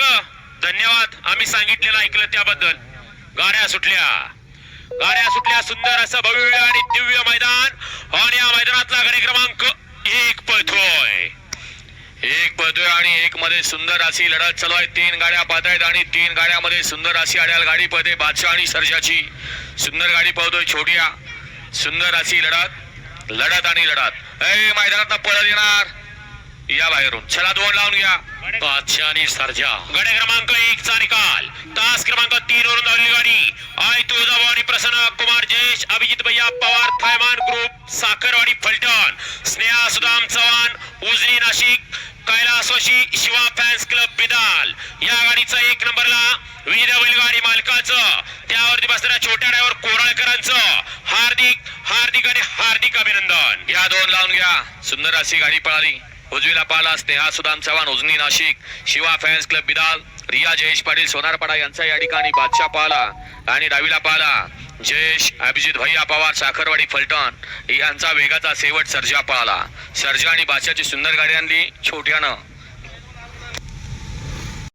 माग. धन्यवाद. आम्ही सांगितलेलं ऐकलं त्याबद्दल. गाड्या सुटल्या. गाड्या सुटल्या सुंदर असं भव्य आणि दिव्य मैदान. आणि या मैदानातला गडी क्रमांक एक पळतोय. एक पळतोय आणि एक मध्ये सुंदर अशी लढत चालू आहे. तीन गाड्या पाहत आहेत आणि तीन गाड्यामध्ये सुंदर अशी अड्याल गाडी पळते. बादशाह आणि सर्जाची सुंदर गाडी पळतोय छोट्या. सुंदर अशी लढत. लढत आणि लढत. ए मैदानात पळत येणार. या बाहेरून चला दोन लावून घ्या. बादशाह आणि सर्जा. गडे क्रमांक एक चा निकाल. तास क्रमांक तीन वरून धावली गाडी. आय तुळजाभवानी प्रसन्न कुमार जयेश अभिजित भैया पवार थायमान ग्रुप साखरवाडी फलटण. स्नेहा सुदाम चव्हाण उजनी नाशिक कैलासवाशी शिवा फॅन्स क्लब बिदाल. या गाडीचा एक नंबरला विविध बैलगाडी मालकाचं त्यावरती बसणाऱ्या छोट्या ड्रायव्हर कोराळकरांचं हार्दिक हार्दिक आणि हार्दिक अभिनंदन. या दोन लावून घ्या. सुंदर अशी गाडी पळाली. उजवीला पाला स्नेहा सुदाम चव्हाण उजनी नाशिक शिवा फॅन्स क्लब बिदाल रिया जयेश पाटील सोनारपाडा यांचा या ठिकाणी बादशाह पाला. आणि डावीला पाला जयेश अभिजित भैया पवार साखरवाडी फलटण यांचा वेगाचा शेवट सर्जा पाला. सर्जा आणि बादशाची सुंदर गाडी आणली छोट्यानं.